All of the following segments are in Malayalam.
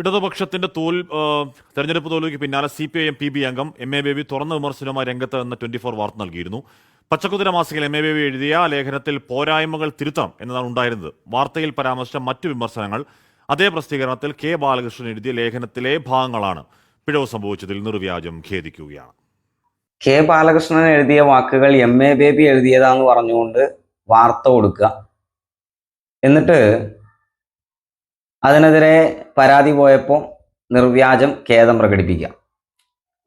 ഇടതുപക്ഷത്തിന്റെ തോൽ തെരഞ്ഞെടുപ്പ് തോൽവിക്ക് പിന്നാലെ C P I M P B അംഗം എം എ ബേബി തുറന്ന വിമർശനവുമായി രംഗത്ത് എന്ന ട്വന്റി ഫോർ വാർത്ത നൽകിയിരുന്നു. പച്ചക്കുതിര മാസികയിൽ എം എ ബേബി എഴുതിയ ലേഖനത്തിൽ പോരായ്മകൾ തിരുത്തണം എന്നതാണ് ഉണ്ടായിരുന്നത്. വാർത്തയിൽ പരാമർശിച്ച മറ്റു വിമർശനങ്ങൾ അതേ പ്രസിദ്ധീകരണത്തിൽ കെ ബാലകൃഷ്ണൻ എഴുതിയ ലേഖനത്തിലെ ഭാഗങ്ങളാണ് പിഴവ് സംഭവിച്ചതിൽ നിർവ്യാജം ഖേദിക്കുകയാണ്. കെ ബാലകൃഷ്ണൻ എഴുതിയ വാക്കുകൾ എം എ ബേബി എഴുതിയതാന്ന് പറഞ്ഞുകൊണ്ട് വാർത്ത കൊടുക്കുക. എന്നിട്ട് അതിനെതിരെ പരാതി പോയപ്പോൾ നിർവ്യാജം ഖേദം പ്രകടിപ്പിക്കുക.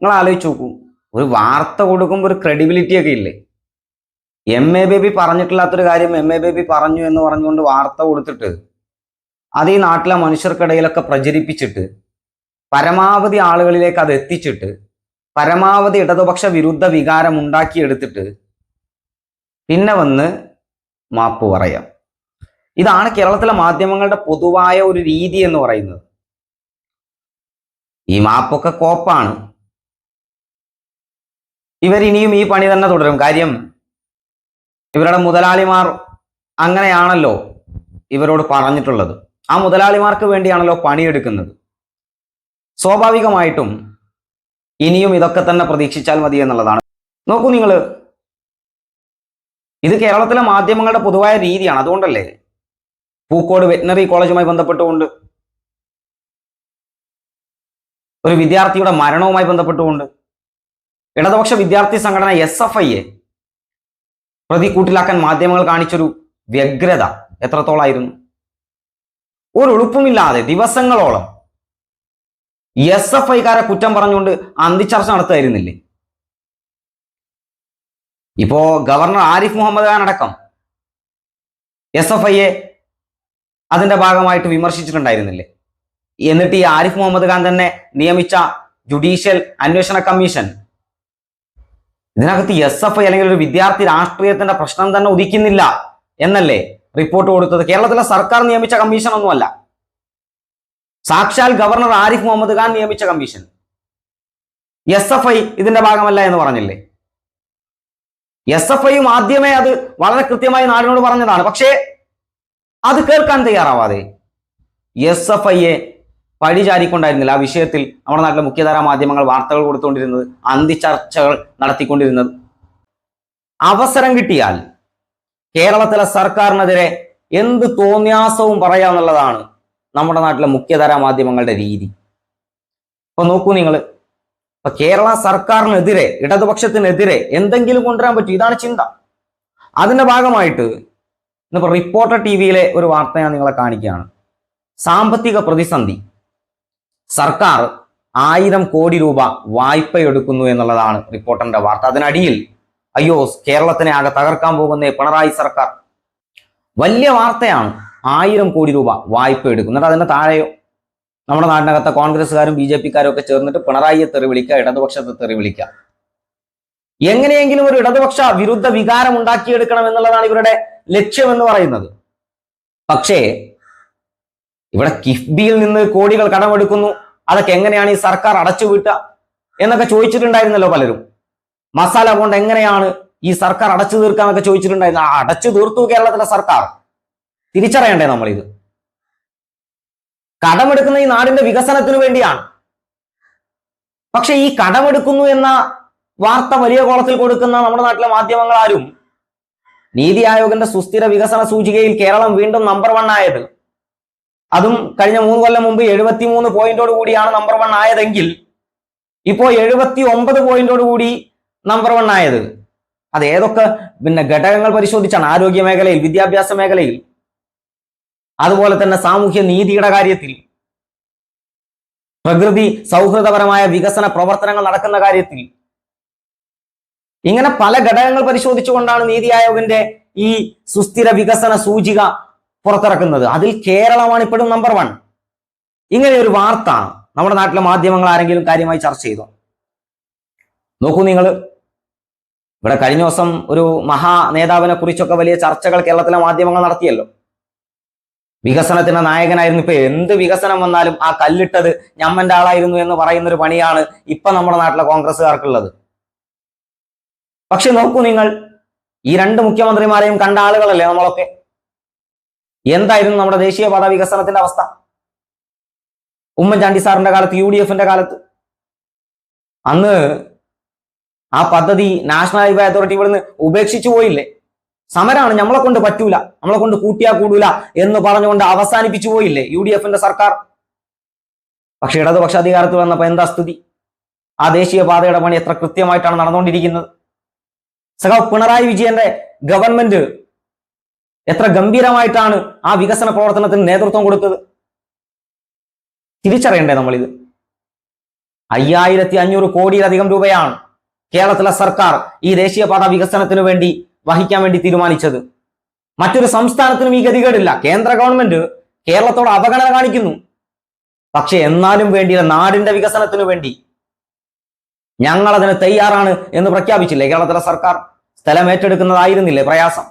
നിങ്ങൾ ആലോചിച്ച് നോക്കൂ ഒരു വാർത്ത കൊടുക്കുമ്പോൾ ഒരു ക്രെഡിബിലിറ്റി ഒക്കെ ഇല്ലേ? എം എ ബേബി പറഞ്ഞിട്ടില്ലാത്തൊരു കാര്യം എം എ ബേബി പറഞ്ഞു എന്ന് പറഞ്ഞുകൊണ്ട് വാർത്ത കൊടുത്തിട്ട് അത് ഈ നാട്ടിലെ മനുഷ്യർക്കിടയിലൊക്കെ പ്രചരിപ്പിച്ചിട്ട് പരമാവധി ആളുകളിലേക്ക് അത് എത്തിച്ചിട്ട് പരമാവധി ഇടതുപക്ഷ വിരുദ്ധ വികാരം ഉണ്ടാക്കിയെടുത്തിട്ട് പിന്നെ വന്ന് മാപ്പ് പറയാം. ഇതാണ് കേരളത്തിലെ മാധ്യമങ്ങളുടെ പൊതുവായ ഒരു രീതി എന്ന് പറയുന്നത്. ഈ മാപ്പൊക്കെ കോപ്പാണ്. ഇവരിനിയും ഈ പണി തന്നെ തുടരും. കാര്യം ഇവരുടെ മുതലാളിമാർ അങ്ങനെയാണല്ലോ ഇവരോട് പറഞ്ഞിട്ടുള്ളത്. ആ മുതലാളിമാർക്ക് വേണ്ടിയാണല്ലോ പണിയെടുക്കുന്നത്. സ്വാഭാവികമായിട്ടും ഇനിയും ഇതൊക്കെ തന്നെ പ്രതീക്ഷിച്ചാൽ മതി എന്നുള്ളതാണ്. നോക്കൂ നിങ്ങൾ ഇത് കേരളത്തിലെ മാധ്യമങ്ങളുടെ പൊതുവായ രീതിയാണ്. അതുകൊണ്ടല്ലേ പൂക്കോട് വെറ്റിനറി കോളേജുമായി ബന്ധപ്പെട്ടുകൊണ്ട് ഒരു വിദ്യാർത്ഥിയുടെ മരണവുമായി ബന്ധപ്പെട്ടുകൊണ്ട് ഇടതുപക്ഷ വിദ്യാർത്ഥി സംഘടന എസ് എഫ് ഐയെ പ്രതിക്കൂട്ടിലാക്കാൻ മാധ്യമങ്ങൾ കാണിച്ചൊരു വ്യഗ്രത എത്രത്തോളായിരുന്നു? ഒരു ഉളുപ്പുമില്ലാതെ ദിവസങ്ങളോളം എസ് എഫ് ഐക്കാരെ കുറ്റം പറഞ്ഞുകൊണ്ട് അന്തിച്ചർച്ച നടത്തുമായിരുന്നില്ലേ ഇപ്പോ ഗവർണർ ആരിഫ് മുഹമ്മദ് ഖാൻ അടക്കം എസ് എഫ് ഐയെ അതിന്റെ ഭാഗമായിട്ട് വിമർശിച്ചിട്ടുണ്ടായിരുന്നില്ലേ? എന്നിട്ട് ഈ ആരിഫ് മുഹമ്മദ് ഖാൻ തന്നെ നിയമിച്ച ജുഡീഷ്യൽ അന്വേഷണ കമ്മീഷൻ ഇതിനകത്ത് എസ് എഫ് ഐ അല്ലെങ്കിൽ ഒരു വിദ്യാർത്ഥി രാഷ്ട്രീയത്തിന്റെ പ്രശ്നം തന്നെ ഉദിക്കുന്നില്ല എന്നല്ലേ റിപ്പോർട്ട് കൊടുത്തത്? കേരളത്തിലെ സർക്കാർ നിയമിച്ച കമ്മീഷൻ ഒന്നുമല്ല സാക്ഷാൽ ഗവർണർ ആരിഫ് മുഹമ്മദ് ഖാൻ നിയമിച്ച കമ്മീഷൻ. എസ് എഫ് ഐ ഇതിന്റെ ഭാഗമല്ല എന്ന് പറഞ്ഞില്ലേ? എസ് എഫ് ഐയും ആദ്യമേ അത് വളരെ കൃത്യമായി നാടിനോട് പറഞ്ഞതാണ്. പക്ഷേ അത് കേൾക്കാൻ തയ്യാറാവാതെ എസ് എഫ് ഐയെ പഴിചാരിക്കൊണ്ടായിരുന്നില്ല. ആ വിഷയത്തിൽ നമ്മുടെ നാട്ടിലെ മുഖ്യധാരാ മാധ്യമങ്ങൾ വാർത്തകൾ കൊടുത്തുകൊണ്ടിരുന്നത് അന്തിചർച്ചകൾ നടത്തിക്കൊണ്ടിരുന്നത്. അവസരം കിട്ടിയാൽ കേരളത്തിലെ സർക്കാരിനെതിരെ എന്ത് തോന്നിയാസവും പറയാന്നുള്ളതാണ് നമ്മുടെ നാട്ടിലെ മുഖ്യധാരാ മാധ്യമങ്ങളുടെ രീതി. ഇപ്പൊ നോക്കൂ നിങ്ങൾ ഇപ്പൊ കേരള സർക്കാരിനെതിരെ ഇടതുപക്ഷത്തിനെതിരെ എന്തെങ്കിലും കൊണ്ടുവരാൻ പറ്റും. ഇതാണ് ചിന്ത. അതിന്റെ ഭാഗമായിട്ട് ഇന്നിപ്പോ റിപ്പോർട്ടർ ടി വിയിലെ ഒരു വാർത്ത ഞാൻ നിങ്ങളെ കാണിക്കുകയാണ്. സാമ്പത്തിക പ്രതിസന്ധി. സർക്കാർ ആയിരം കോടി രൂപ വായ്പ എടുക്കുന്നു എന്നുള്ളതാണ് റിപ്പോർട്ടറിന്റെ വാർത്ത. അതിനടിയിൽ അയ്യോ കേരളത്തിനെ ആകെ തകർക്കാൻ പോകുന്ന പിണറായി സർക്കാർ. വലിയ വാർത്തയാണ് ആയിരം കോടി രൂപ വായ്പ എടുക്കും എന്നിട്ട് അതിന്റെ താഴെയോ? നമ്മുടെ നാടിനകത്തെ കോൺഗ്രസ്സുകാരും ബി ജെ പിക്കാരും ഒക്കെ ചേർന്നിട്ട് പിണറായിയെ തെറി വിളിക്കുക ഇടതുപക്ഷത്തെ തെറി വിളിക്കുക. എങ്ങനെയെങ്കിലും ഒരു ഇടതുപക്ഷ വിരുദ്ധ വികാരം ഉണ്ടാക്കിയെടുക്കണം എന്നുള്ളതാണ് ഇവരുടെ ലക്ഷ്യം എന്ന് പറയുന്നത്. പക്ഷേ ഇവിടെ കിഫ്ബിയിൽ നിന്ന് കോടികൾ കടമെടുക്കുന്നു. അതൊക്കെ എങ്ങനെയാണ് ഈ സർക്കാർ അടച്ചുവിട്ടുക എന്നൊക്കെ ചോദിച്ചിട്ടുണ്ടായിരുന്നല്ലോ പലരും. മസാല കൊണ്ട് എങ്ങനെയാണ് ഈ സർക്കാർ അടച്ചു തീർക്കാന്നൊക്കെ ചോദിച്ചിട്ടുണ്ടായിരുന്നു. അടച്ചു തീർത്തു കേരളത്തിലെ സർക്കാർ. തിരിച്ചറിയണ്ടേ നമ്മളിത്? കടമെടുക്കുന്ന ഈ നാടിന്റെ വികസനത്തിനു വേണ്ടിയാണ്. പക്ഷെ ഈ കടമെടുക്കുന്നു എന്ന വാർത്ത വലിയ കോളത്തിൽ കൊടുക്കുന്ന നമ്മുടെ നാട്ടിലെ മാധ്യമങ്ങൾ ആരും നീതി ആയോഗിന്റെ സുസ്ഥിര വികസന സൂചികയിൽ കേരളം വീണ്ടും നമ്പർ വൺ ആയത് അതും കഴിഞ്ഞ മൂന്ന് കൊല്ലം മുമ്പ് എഴുപത്തി മൂന്ന് പോയിന്റോട് കൂടിയാണ് നമ്പർ വൺ ആയതെങ്കിൽ ഇപ്പോ എഴുപത്തി ഒമ്പത് പോയിന്റോട് കൂടി നമ്പർ വൺ ആയത്. അത് ഏതൊക്കെ? പിന്നെ ഘടകങ്ങൾ പരിശോധിച്ചാണ് ആരോഗ്യ മേഖലയിൽ വിദ്യാഭ്യാസ മേഖലയിൽ. അതുപോലെ തന്നെ സാമൂഹ്യ നീതിയുടെ കാര്യത്തിൽ. പ്രകൃതി സൗഹൃദപരമായ വികസന പ്രവർത്തനങ്ങൾ നടക്കുന്ന കാര്യത്തിൽ. ഇങ്ങനെ പല ഘടകങ്ങൾ പരിശോധിച്ചുകൊണ്ടാണ് നീതി ആയോഗിന്റെ ഈ സുസ്ഥിര വികസന സൂചിക പുറത്തിറക്കുന്നത്. അതിൽ കേരളമാണ് ഇപ്പോഴും നമ്പർ വൺ ഇങ്ങനെ ഒരു വാർത്ത നമ്മുടെ നാട്ടിലെ മാധ്യമങ്ങൾ ആരെങ്കിലും കാര്യമായി ചർച്ച ചെയ്തു? നോക്കൂ നിങ്ങൾ ഇവിടെ കഴിഞ്ഞ ദിവസം ഒരു മഹാ നേതാവിനെ കുറിച്ചൊക്കെ വലിയ ചർച്ചകൾ കേരളത്തിലെ മാധ്യമങ്ങൾ നടത്തിയല്ലോ. വികസനത്തിന്റെ നായകനായിരുന്നു ഇപ്പൊ എന്ത് വികസനം വന്നാലും ആ കല്ലിട്ടത് ഞമ്മന്റെ ആളായിരുന്നു എന്ന് പറയുന്ന ഒരു പണിയാണ് ഇപ്പൊ നമ്മുടെ നാട്ടിലെ കോൺഗ്രസ്സുകാർക്കുള്ളത്. പക്ഷെ നോക്കൂ നിങ്ങൾ ഈ രണ്ട് മുഖ്യമന്ത്രിമാരെയും കണ്ട ആളുകളല്ലേ നമ്മളൊക്കെ? എന്തായിരുന്നു നമ്മുടെ ദേശീയപാത വികസനത്തിന്റെ അവസ്ഥ? ഉമ്മൻചാണ്ടി സാറിന്റെ കാലത്ത് യു ഡി എഫിന്റെ കാലത്ത്? അന്ന് ആ പദ്ധതി നാഷണൽ ഹൈവേ അതോറിറ്റി ഇവിടുന്ന് ഉപേക്ഷിച്ചു പോയില്ലേ? സമരമാണ് നമ്മളെ കൊണ്ട് പറ്റൂല നമ്മളെ കൊണ്ട് കൂട്ടിയാ കൂടൂല എന്ന് പറഞ്ഞുകൊണ്ട് അവസാനിപ്പിച്ചു പോയില്ലേ യു ഡി എഫിന്റെ സർക്കാർ? പക്ഷെ ഇടതുപക്ഷ അധികാരത്തിൽ വന്നപ്പോ എന്താ സ്ഥിതി? ആ ദേശീയ പാതയുടെ പണി എത്ര കൃത്യമായിട്ടാണ് നടന്നുകൊണ്ടിരിക്കുന്നത്? സഖാവ് പിണറായി വിജയന്റെ ഗവൺമെന്റ് എത്ര ഗംഭീരമായിട്ടാണ് ആ വികസന പ്രവർത്തനത്തിന് നേതൃത്വം കൊടുത്തത്? തിരിച്ചറിയണ്ടേ നമ്മളിത്? അയ്യായിരത്തി അഞ്ഞൂറ് കോടിയിലധികം രൂപയാണ് കേരളത്തിലെ സർക്കാർ ഈ ദേശീയപാത വികസനത്തിന് വേണ്ടി വഹിക്കാൻ വേണ്ടി തീരുമാനിച്ചത്. മറ്റൊരു സംസ്ഥാനത്തിനും ഈ ഗതികേടില്ല. കേന്ദ്ര ഗവൺമെന്റ് കേരളത്തോട് അവഗണന കാണിക്കുന്നു. പക്ഷെ എന്നാലും വേണ്ടിയ നാടിന്റെ വികസനത്തിനു വേണ്ടി ഞങ്ങൾ അതിന് തയ്യാറാണ് എന്ന് പ്രഖ്യാപിച്ചില്ലേ കേരളത്തിലെ സർക്കാർ? സ്ഥലം ഏറ്റെടുക്കുന്നതായിരുന്നില്ലേ പ്രയാസം?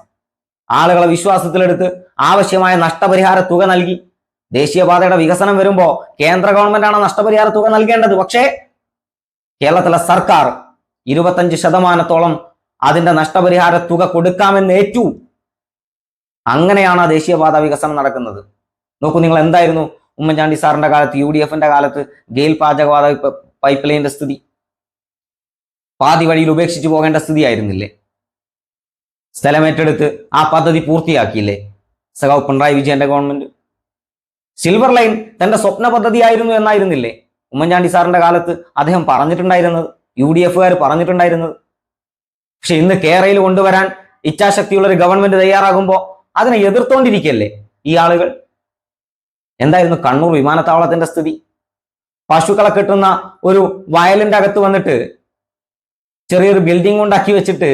ആളുകളെ വിശ്വാസത്തിലെടുത്ത് ആവശ്യമായ നഷ്ടപരിഹാര തുക നൽകി. ദേശീയപാതയുടെ വികസനം വരുമ്പോൾ കേന്ദ്ര ഗവൺമെന്റാണ് നഷ്ടപരിഹാര തുക നൽകേണ്ടത്. പക്ഷേ കേരളത്തിലെ സർക്കാർ ഇരുപത്തഞ്ച് ശതമാനത്തോളം അതിന്റെ നഷ്ടപരിഹാര തുക കൊടുക്കാമെന്ന് ഏറ്റു. അങ്ങനെയാണ് ആ ദേശീയപാത വികസനം നടക്കുന്നത്. നോക്കൂ നിങ്ങൾ എന്തായിരുന്നു ഉമ്മൻചാണ്ടി സാറിന്റെ കാലത്ത് യു ഡി എഫിന്റെ കാലത്ത് ഗെയിൽ പാചകവാത പൈപ്പ് ലൈനിന്റെ സ്ഥിതി? പാതി വഴിയിൽ ഉപേക്ഷിച്ചു പോകേണ്ട സ്ഥിതിയായിരുന്നില്ലേ? സ്ഥലമേറ്റെടുത്ത് ആ പദ്ധതി പൂർത്തിയാക്കിയില്ലേ? സഖാവ് പിണറായി വിജയന്റെ ഗവൺമെന്റ് സിൽവർ ലൈൻ തന്റെ സ്വപ്ന പദ്ധതിയായിരുന്നു എന്നായിരുന്നില്ലേ? ഉമ്മൻചാണ്ടി സാറിന്റെ കാലത്ത് അദ്ദേഹം പറഞ്ഞിട്ടുണ്ടായിരുന്നത് യു ഡി എഫുകാർ പറഞ്ഞിട്ടുണ്ടായിരുന്നത്. പക്ഷെ ഇന്ന് കേരളയിൽ കൊണ്ടുവരാൻ ഇച്ഛാശക്തിയുള്ള ഒരു ഗവൺമെന്റ് തയ്യാറാകുമ്പോൾ അതിനെ എതിർത്തോണ്ടിരിക്കല്ലേ ഈ ആളുകൾ? എന്തായിരുന്നു കണ്ണൂർ വിമാനത്താവളത്തിന്റെ സ്ഥിതി? പശുക്കളെ കെട്ടുന്ന ഒരു വയലിന്റെ അകത്ത് വന്നിട്ട് ചെറിയൊരു ബിൽഡിംഗ് ഉണ്ടാക്കി വെച്ചിട്ട്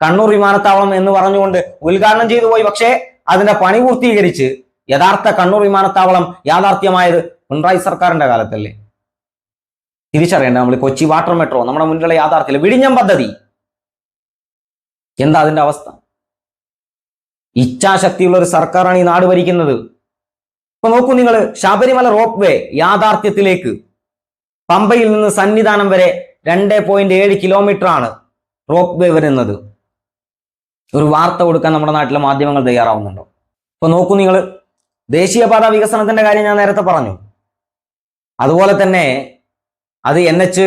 കണ്ണൂർ വിമാനത്താവളം എന്ന് പറഞ്ഞുകൊണ്ട് ഉദ്ഘാടനം ചെയ്തു പോയി. പക്ഷേ അതിന്റെ പണി പൂർത്തീകരിച്ച് യഥാർത്ഥ കണ്ണൂർ വിമാനത്താവളം യാഥാർത്ഥ്യമായത് പിണറായി സർക്കാരിന്റെ കാലത്തല്ലേ? തിരിച്ചറിയേണ്ട നമ്മൾ കൊച്ചി വാട്ടർ മെട്രോ നമ്മുടെ മുന്നിലുള്ള യാഥാർത്ഥ്യം വിഴിഞ്ഞം പദ്ധതി. എന്താ അതിന്റെ അവസ്ഥ? ഇച്ഛാശക്തിയുള്ള ഒരു സർക്കാരാണ് ഈ നാട് ഭരിക്കുന്നത്. ഇപ്പൊ നോക്കൂ നിങ്ങൾ ശബരിമല റോപ്പ് വേ യാഥാർത്ഥ്യത്തിലേക്ക് പമ്പയിൽ നിന്ന് സന്നിധാനം വരെ രണ്ട് പോയിന്റ് ഏഴ് കിലോമീറ്റർ ആണ് റോപ്പ് വേ വരുന്നത്. ഒരു വാർത്ത കൊടുക്കാൻ നമ്മുടെ നാട്ടിലെ മാധ്യമങ്ങൾ തയ്യാറാവുന്നുണ്ടോ? ഇപ്പൊ നോക്കൂ നിങ്ങൾ ദേശീയപാത വികസനത്തിന്റെ കാര്യം ഞാൻ നേരത്തെ പറഞ്ഞു. അതുപോലെ തന്നെ അത് എൻ എച്ച്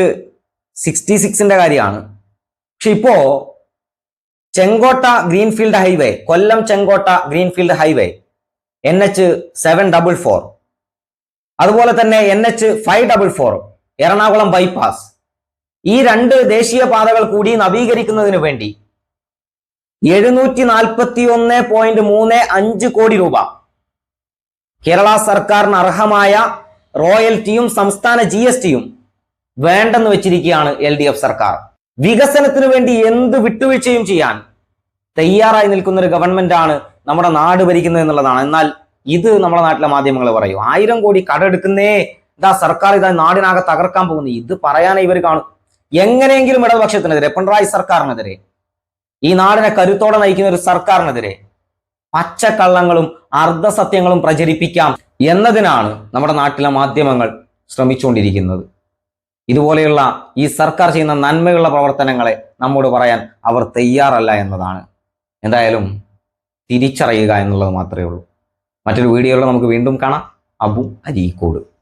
സിക്സ്റ്റി സിക്സിന്റെ കാര്യമാണ്. പക്ഷെ ഇപ്പോ Chenkotta greenfield highway Kollam Chenkotta greenfield highway N H seven double four അതുപോലെ തന്നെ N H five double four Ernakulam bypass ഈ രണ്ട് ദേശീയ പാതകൾ കൂടി നവീകരിക്കുന്നതിന് വേണ്ടി എഴുന്നൂറ്റി നാൽപ്പത്തി ഒന്ന് പോയിന്റ് മൂന്ന് അഞ്ച് കോടി രൂപ കേരള സർക്കാരിന് അർഹമായ റോയൽറ്റിയും സംസ്ഥാന ജി എസ് ടിയും വേണ്ടെന്ന് വെച്ചിരിക്കുകയാണ് എൽ ഡി എഫ് സർക്കാർ. വികസനത്തിന് വേണ്ടി എന്ത് വിട്ടുവീഴ്ചയും ചെയ്യാൻ തയ്യാറായി നിൽക്കുന്ന ഒരു ഗവൺമെന്റ് ആണ് നമ്മുടെ നാട് ഭരിക്കുന്നത് എന്നുള്ളതാണ്. എന്നാൽ ഇത് നമ്മുടെ നാട്ടിലെ മാധ്യമങ്ങൾ പറയും ആയിരം കോടി കടമെടുക്കുന്നേ ഇതാ സർക്കാർ ഇതാ നാടിനാകെ തകർക്കാൻ പോകുന്നു. ഇത് പറയാനേ ഇവർ കാണും. എങ്ങനെയെങ്കിലും ഇടതുപക്ഷത്തിനെതിരെ പിണറായി സർക്കാരിനെതിരെ ഈ നാടിനെ കരുത്തോടെ നയിക്കുന്ന ഒരു സർക്കാരിനെതിരെ പച്ചക്കള്ളങ്ങളും അർദ്ധസത്യങ്ങളും പ്രചരിപ്പിക്കാം എന്നതിനാണ് നമ്മുടെ നാട്ടിലെ മാധ്യമങ്ങൾ ശ്രമിച്ചുകൊണ്ടിരിക്കുന്നത്. ഇതുപോലെയുള്ള ഈ സർക്കാർ ചെയ്യുന്ന നന്മയുള്ള പ്രവർത്തനങ്ങളെ നമ്മോട് പറയാൻ അവർ തയ്യാറല്ല എന്നതാണ്. എന്തായാലും തിരിച്ചറിയുക എന്നുള്ളത് മാത്രമേ ഉള്ളൂ. മറ്റൊരു വീഡിയോയിൽ നമുക്ക് വീണ്ടും കാണാം. അബു അരീക്കോട്.